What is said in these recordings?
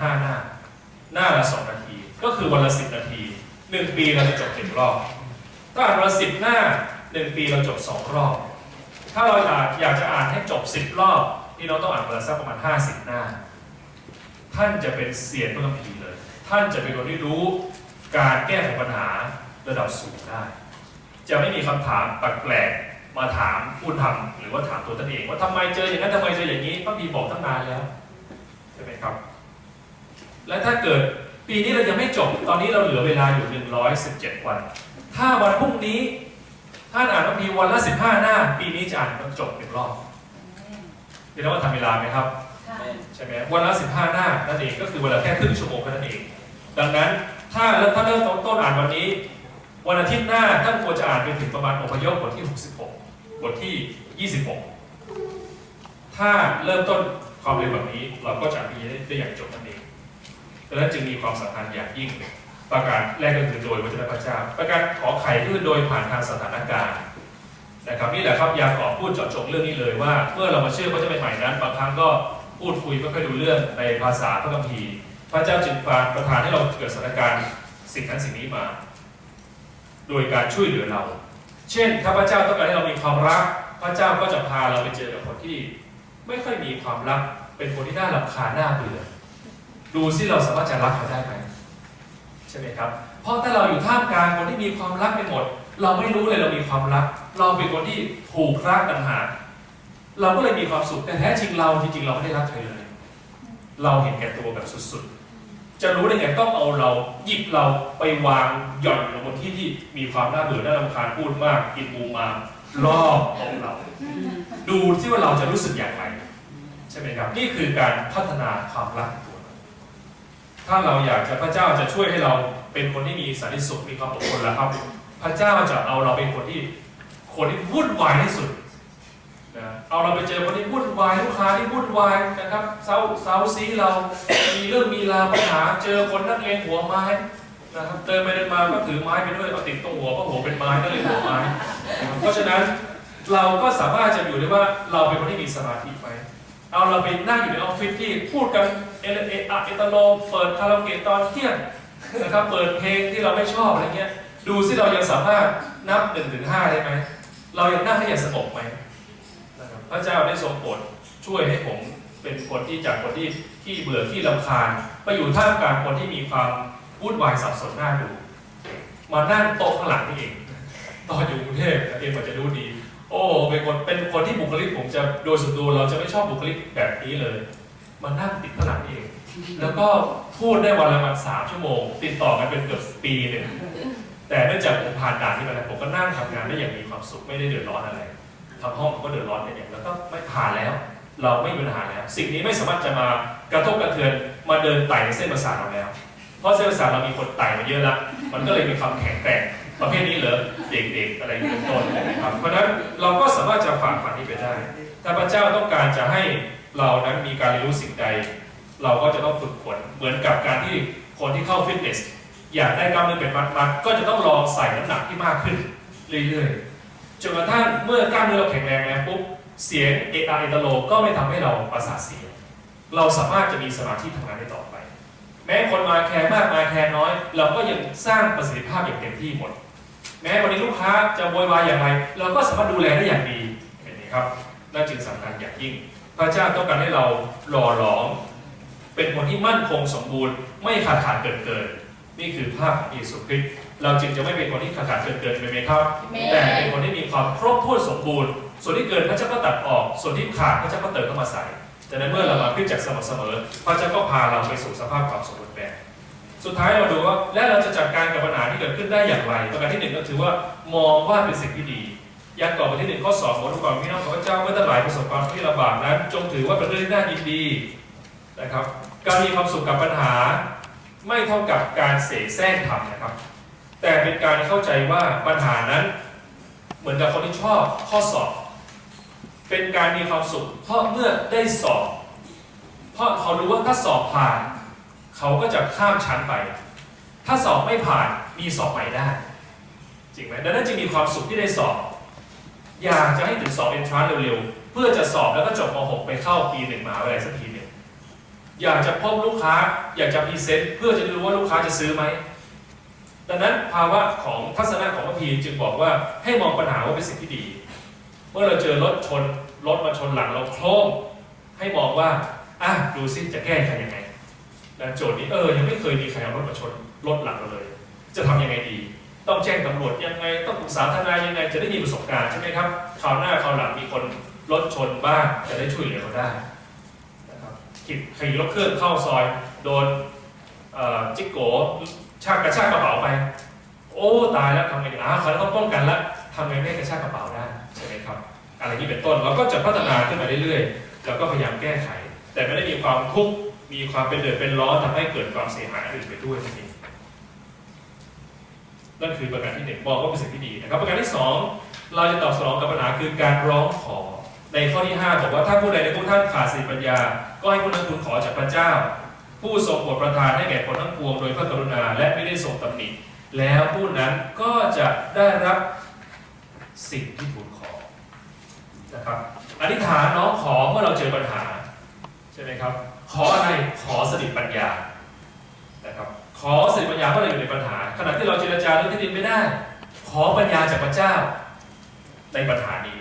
ห้าหน้า หน้าละสองนาที ก็คือวันละสิบนาทีหนึ่งปีเราจะจบหนึ่งรอบ ถ้าอ่านวันละสิบหน้าหนึ่งปีเราจบสองรอบ ถ้าเราอยากอยากจะอ่านให้จบสิบรอบนี่เราต้องอ่านวันละสักประมาณห้าสิบหน้า ท่านจะเป็นเสียนพระคัมภีร์เลย ท่านจะเป็นคนที่รู้การแก้ไขปัญหาระดับสูงได้ จะไม่มีคำถามแปลกๆมาถามผู้ทำหรือว่าถามตัวท่านเอง ว่าทำไมเจออย่างนั้นทำไมเจออย่างนี้พระคัมภีร์บอกตั้งนานแล้วใช่ไหมครับ และถ้าเกิดปีนี้เรายังไม่จบ ตอนนี้เราเหลือเวลาอยู่ 117 วัน ถ้าวันพรุ่งนี้ท่านอ่านพระคัมภีร์วันละ 15 หน้า ปีนี้จะอ่านจบหนึ่งรอบเรียกว่าทำเวลาไหมครับค่ะใช่ไหมวันละ 15 หน้านั่นเองก็คือเวลาแค่ครึ่งชั่วโมงแค่นั้นเอง ดังนั้นถ้าเริ่มถ้าเริ่มต้นต้นอ่านวันนี้ วันอาทิตย์หน้าท่านควรจะอ่านไปถึงประมาณอพยพบทที่ 66 บทที่ 26 ถ้าเริ่มต้นความเร็วแบบนี้เราก็จะมีได้ได้อย่างจบนั่นเอง ดังนั้นจึงมีความสำคัญอย่างยิ่ง ประการแรกก็คือโดยวจนะพระเจ้า ประการขอไข่ก็คือโดยผ่านทางสถานการณ์นะครับนี่แหละครับยาขอพูดเจาะจงเรื่องนี้เลยว่า เมื่อเรามาเชื่อพระเจ้าใหม่ๆนั้นบางครั้งก็พูดคุยไม่ค่อยดูเรื่องในภาษาพระคัมภีร์ พระเจ้าจึงประทานให้เราเกิดสถานการณ์สิ่งนั้นสิ่งนี้มา โดยการช่วยเหลือเรา เช่น ถ้าพระเจ้าต้องการให้เรามีความรัก พระเจ้าก็จะพาเราไปเจอกับคนที่ ไม่ค่อยมีความรักเป็นคนที่น่ารำคาญน่าเบื่อ ดูซิเราสามารถจะรักเขาได้ไหมใช่ไหมครับ เพราะถ้าเราอยู่ท่ามกลางคนที่มีความรักไปหมด เราไม่รู้เลยเรามีความรัก เราเป็นคนที่ถูกรักต่างหากเราก็เลยมีความสุขแต่แท้จริงเราจริงๆเราไม่ได้รักใครเลย เราเห็นแก่ตัวแบบสุดๆ จะรู้ได้ไงต้องเอาเราหยิบเราไปวางหย่อนลงบนที่ที่มีความน่าเบื่อน่ารำคาญพูดมาก กินมูมามรอบของเรา ดูซิว่าเราจะรู้สึกอย่างไร ใช่ไหมครับ นี่คือการพัฒนาความรัก ถ้าเราอยากจะพระเจ้าจะช่วยให้เราเป็นคนที่มีสันติสุขมีความอดทนแล้วครับ พระเจ้าจะเอาเราเป็นคนที่คนที่วุ่นวายที่สุดนะเอาเราไปเจอคนที่วุ่นวายลูกค้าที่วุ่นวายนะครับเซาเซาซีเรามีเรื่องมีราวปัญหาเจอคนนักเลงหัวไม้นะครับเดินไปเดินมาก็ถือไม้ไปด้วยเอาติดตรงหัวก็หัวเป็นไม้ก็เลยหัวไม้ เพราะฉะนั้นเราก็สามารถจะอยู่ได้ว่าเราเป็นคนที่มีสมาธิไหมเอาเราไปนั่งอยู่ในออฟฟิศที่พูดกัน เอเลเออะเอตโลเปิดคาราโอเกะตอนเที่ยงนะครับเปิดเพลงที่เราไม่ชอบอะไรเงี้ยดูซิเรายังสามารถนับหนึ่งถึงห้าได้ไหมเรายังนั่งให้อย่างสงบไหมนะครับพระเจ้าได้ทรงโปรดช่วยให้ผมเป็นคนที่จากคนที่ที่เบื่อที่รำคาญไปอยู่ท่ามกลางคนที่มีความวุ่นวายสับสนหน้าดู มานั่งโต๊ะข้างหลังนี่เองตอนอยู่กรุงเทพเองกว่าจะรู้ดี โอ้เป็นคนเป็นคนที่บุคลิกผมจะโดยส่วนตัวเราจะไม่ชอบบุคลิกแบบนี้เลย มานั่งติดข้างหลังเอง แล้วก็พูดได้วันละประมาณสามชั่วโมง ติดต่อกันเป็นเกือบปีเนี่ยแต่เนื่องจากผมผ่านด่านนี้มาแล้วผมก็นั่งทำงานได้อย่างมีความสุขไม่ได้เดือดร้อนอะไรทำห้องก็เดือดร้อนกันอย่างแล้วก็ไม่ผ่านแล้ว เราไม่มีปัญหาแล้ว สิ่งนี้ไม่สามารถจะมากระทบกระเทือนมาเดินไต่ในเส้นประสาทเราแล้ว เพราะเส้นประสาทเรามีคนไต่มาเยอะและมันก็เลยมีความแข็งแกร่งประเภทนี้เหรอเด็กๆอะไรอย่างนี้เป็นต้นนะครับเพราะฉะนั้นเราก็สามารถจะฝ่าฟันนี้ไปได้ ถ้าพระเจ้าต้องการจะให้เรานั้นมีการเรียนรู้สิ่งใด เราก็จะต้องฝึกฝนเหมือนกับการที่คนที่เข้าฟิตเนสอยากได้กล้ามเนื้อเป็นมัดๆก็จะต้องลองใส่น้ำหนักที่มากขึ้นเรื่อยๆจนกระทั่งเมื่อกล้ามเนื้อเราแข็งแรงแล้วปุ๊บเสียงเอตาเอตโลก็ไม่ทำให้เราประสาทเสีย เราสามารถจะมีสมาธิทำงานได้ต่อไป แม้คนมาแคร์มากมาแคร์น้อย เราก็ยังสร้างประสิทธิภาพอย่างเต็มที่หมด แม้วันนี้ลูกค้าจะโวยวายอย่างไร เราก็สามารถดูแลได้อย่างดีเห็นไหมครับ นั่นจึงสำคัญอย่างยิ่ง พระเจ้าต้องการให้เราหล่อหลอม เป็นคนที่มั่นคงสมบูรณ์ ไม่ขาดขาดเกินเกิน นี่คือภาพของเยซูคริสต์เราจึงจะไม่เป็นคนที่ขาดขาดเกินเกินใช่ไหมครับแม่แต่เป็นคนที่มีความครบถ้วนสมบูรณ์ ส่วนที่เกินพระเจ้าก็ตัดออก ส่วนที่ขาดพระเจ้าก็เติมเข้ามาใส่ดังนั้นเมื่อเรามาขึ้นจากสม่ำเสมอพระเจ้าก็พาเราไปสู่สภาพความสมบูรณ์แบบสุดท้ายเราดูว่าและเราจะจัดการกับปัญหาที่เกิดขึ้นได้อย่างไร ประการที่หนึ่งก็คือว่ามองว่าเป็นสิ่งที่ดี ยากอบบทที่หนึ่งข้อสองบอกทุกคนพี่น้องของพระเจ้าเมื่อหลายประสบความที่ลำบากนั้น จงถือว่าเป็นเรื่องที่น่ายินดีนะครับ การมีความสุขกับปัญหา ไม่เท่ากับการเสแสร้งทำนะครับ แต่เป็นการเข้าใจว่าปัญหานั้น เหมือนกับคนที่ชอบข้อสอบ เป็นการมีความสุข เพราะเมื่อได้สอบ เพราะเขารู้ว่าถ้าสอบผ่าน เขาก็จะข้ามชั้นไป ถ้าสอบไม่ผ่านมีสอบใหม่ได้จริงไหมดังนั้นจึงมีความสุขที่ได้สอบ อยากจะให้ถึงสอบเอนทรานเร็วๆ เพื่อจะสอบแล้วก็จบม .6 ไปเข้าปีหนึ่งมหาวิทยาลัยสักทีหนึ่งอยากจะพบลูกค้าอยากจะพรีเซนต์เพื่อจะรู้ว่าลูกค้าจะซื้อไหมดังนั้นภาวะของทัศนะของพระพีจึงบอกว่าให้มองปัญหาว่าเป็นสิ่งที่ดี เมื่อเราเจอรถชนรถมาชนหลังเราโครมให้มองว่าอะดูซิจะแก้ไขยังไงนะโจทย์นี้เออยังไม่เคยมีใครเอารถมาชนรถหลังเราเลย จะทำยังไงดี ต้องแจ้งตำรวจยังไง ต้องปรึกษาทนายยังไง จะได้มีประสบการณ์ใช่ไหมครับคราวหน้าคราวหลังมีคนรถชนบ้างจะได้ช่วยเหลือเขาได้นะครับขี่ขี่รถเครื่องเข้าซอย โดนจิ๊กโกชากกระชากกระเป๋าไป โอ้ตายแล้วทำไงอ่าเขาต้องป้องกันแล้วทำไงไม่กระชากกระเป๋าได้ใช่ไหมครับอะไรนี้เป็นต้นเราก็จะพัฒนาขึ้นมาเรื่อยๆแล้วก็พยายามแก้ไข แต่ไม่ได้มีความทุกข์มีความเป็นเดือดเป็นร้อนทำให้เกิดความเสียหายอื่นไปด้วยนั่นเอง นั่นคือประการที่หนึ่งมองว่าเป็นสิ่งที่ดีนะครับประการที่สองเราจะตอบสนองกับปัญหาคือการร้องขอในข้อที่ห้าบอกว่าถ้าผู้ใดในพวกท่านขาดสติปัญญา ก็ให้ผู้นั้นทูลขอจากพระเจ้า ผู้ทรงโปรดประทานให้แก่คนทั้งปวงโดยพระกรุณาและไม่ได้ทรงตำหนิแล้วผู้นั้นก็จะได้รับสิ่งที่ทูลขอนะครับอธิษฐานน้องขอเมื่อเราเจอปัญหาใช่ไหมครับ ขออะไรขอสติปัญญา นะครับขอสติปัญญาเมื่อเราอยู่ในปัญหา ขณะที่เราเจรจาเรื่องที่ดินไม่ได้ ขอปัญญาจากพระเจ้าในปัญหานี้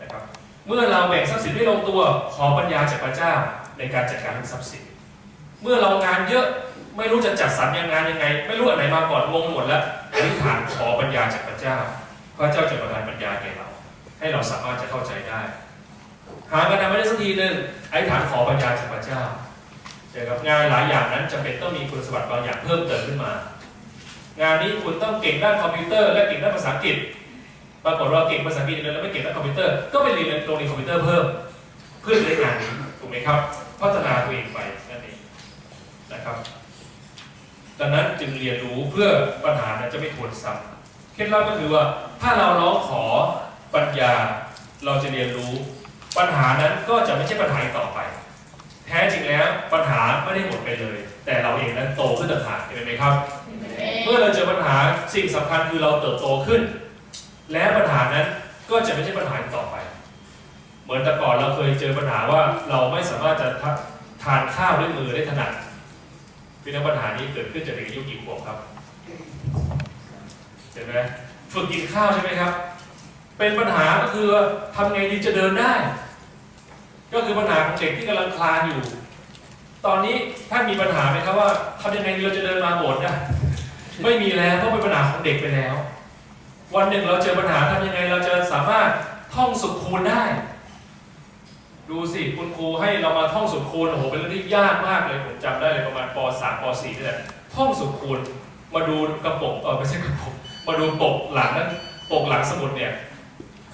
นะครับเมื่อเราแบ่งทรัพย์สินไม่ลงตัว ขอปัญญาจากพระเจ้าในการจัดการเรื่องทรัพย์สิน เมื่อเรางานเยอะไม่รู้จะจัดสรรยังงานยังไง ไม่รู้อันไหนมาก่อนงงหมดแล้วอธิษฐานขอปัญญาจากพระเจ้า พระเจ้าจะประทานปัญญาแก่เรา ให้เราสามารถจะเข้าใจได้ หากันไม่ได้สักทีหนึ่งอธิษฐานขอปัญญาจากพระเจ้า เจอกับงานหลายอย่างนั้นจำเป็นต้องมีคุณสมบัติบางอย่างเพิ่มเติมขึ้นมา งานนี้คุณต้องเก่งด้านคอมพิวเตอร์และเก่งด้านภาษาอังกฤษปรากฏว่าเก่งภาษาอังกฤษแล้วไม่เก่งด้านคอมพิวเตอร์ก็ไปเรียนโรงเรียนคอมพิวเตอร์เพิ่มเพื่อจะได้งานนี้ถูกไหมครับ พัฒนาตัวเองไปนั่นเองนะครับดังนั้นจึงเรียนรู้เพื่อปัญหานั้นจะไม่ทวนซ้ำเคล็ดลับก็คือว่าถ้าเราร้องขอปัญญาเราจะเรียนรู้ ปัญหานั้นก็จะไม่ใช่ปัญหาต่อไป แท้จริงแล้วปัญหาไม่ได้หมดไปเลย แต่เราเองนั้นโตขึ้นต่างหากเห็นไหมครับ เมื่อเราเจอปัญหาสิ่งสำคัญคือเราเติบโตขึ้น และปัญหานั้นก็จะไม่ใช่ปัญหาอีกต่อไป เหมือนแต่ก่อนเราเคยเจอปัญหาว่าเราไม่สามารถจะทานข้าวด้วยมือได้ถนัดพี่น้องปัญหานี้เกิดขึ้นจากเด็กอายุกี่ขวบครับเห็นไหมฝึกกินข้าวใช่ไหมครับ เป็นปัญหาก็คือทำไงดีจะเดินได้ ก็คือปัญหาของเด็กที่กำลังคลานอยู่ ตอนนี้ท่านมีปัญหาไหมครับว่าทำยังไงเราจะเดินมาโบสถ์ได้ไม่มีแล้วเพราะเป็นปัญหาของเด็กไปแล้ว วันหนึ่งเราเจอปัญหาทำยังไงเราจะสามารถท่องสุขคูณได้ ดูสิคุณครูให้เรามาท่องสุขคูณโอ้โหเป็นเรื่องที่ยากมากเลยผมจำได้เลยประมาณป .3 ป .4 นี่แหละท่องสุขคูณมาดูกระปกเออไม่ใช่กระปกมาดูปกหลังนั้นปกหลังสมุดเนี่ย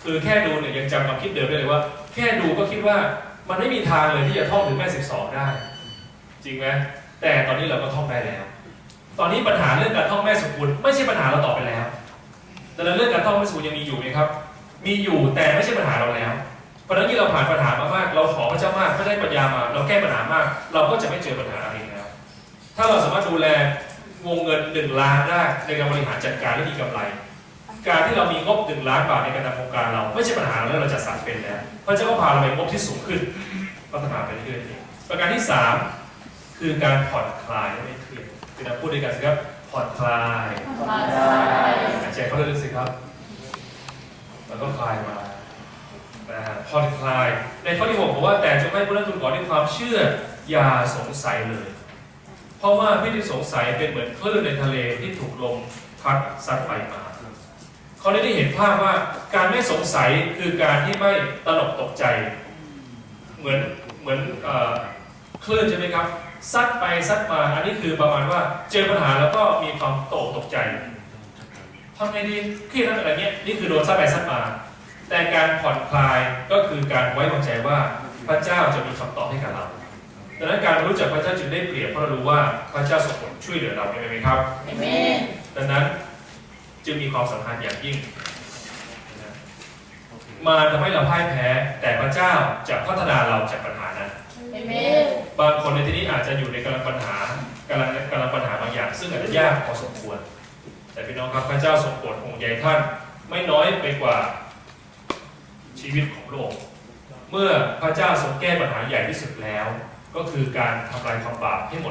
คือแค่ดูเนี่ยยังจำความคิดเดิมได้เลยว่า แค่ดูก็คิดว่ามันไม่มีทางเลยที่จะท่องถึงแม่ 12 ได้ จริงไหมแต่ตอนนี้เราก็ท่องได้แล้ว ตอนนี้ปัญหาเรื่องการท่องแม่สุกุลไม่ใช่ปัญหาเราต่อไปแล้วดังนั้นเรื่องการท่องแม่สุกุลยังมีอยู่ไหมครับ มีอยู่แต่ไม่ใช่ปัญหาเราแล้วเพราะนั้นที่เราผ่านปัญหามามากเราขอพระเจ้ามากไม่ได้ปัญญามา เราแก้ปัญหามาก เราก็จะไม่เจอปัญหาอะไรแล้ว ถ้าเราสามารถดูแลวงเงินหนึ่งล้านได้ในการบริหารจัดการและมีกำไร การที่เรามีงบหนึ่งล้านบาทในการดำเนินโครงการเราไม่ใช่ปัญหาแล้วเราจะสั่งเป็นแล้วพระเจ้าก็พาเราไปงบที่สูงขึ้นพัฒนาไปเรื่อยๆประการที่สามคือการผ่อนคลายและไม่เครียดคือเราพูดด้วยกันสิครับผ่อนคลายหายใจเข้าลึกๆสิครับแล้วก็คลายมานะฮะผ่อนคลายในข้อที่หกบอกว่าแต่จงให้ผู้นั้นทูลขอด้วยความเชื่ออย่าสงสัยเลย เพราะว่าพิธีสงสัยเป็นเหมือนคลื่นในทะเลที่ถูกลมพัดซัดไปมา เขาได้เห็นภาพว่าการไม่สงสัยคือการที่ไม่ตระหนกตกใจ เหมือนเหมือนเอ่อคลื่นใช่ไหมครับซัดไปซัดมาอันนี้คือประมาณว่าเจอปัญหาแล้วก็มีความตกตกใจทำไงดีเครียดอะไรเงี้ยนี่คือโดนซัดไปซัดมา แต่การผ่อนคลายก็คือการไว้วางใจว่าพระเจ้าจะมีคำตอบให้กับเราดังนั้นการรู้จักพระเจ้าจึงได้เปรียบเพราะเรารู้ว่าพระเจ้าทรงผลช่วยเหลือเราใช่ไหมครับดังนั้น จึงมีความสำคัญอย่างยิ่งนะมาทำให้เราพ่ายแพ้ แต่พระเจ้าจะพัฒนาเราจากปัญหานั้น บางคนในที่นี้อาจจะอยู่ในกำลังปัญหากำลังกำลังปัญหาบางอย่าง ซึ่งอาจจะยากพอสมควร แต่พี่น้องครับพระเจ้าทรงโปรดห่วงใยท่าน ไม่น้อยไปกว่าชีวิตของโลก เมื่อพระเจ้าทรงแก้ปัญหาใหญ่ที่สุดแล้ว ก็คือการทำลายความบาปให้หมด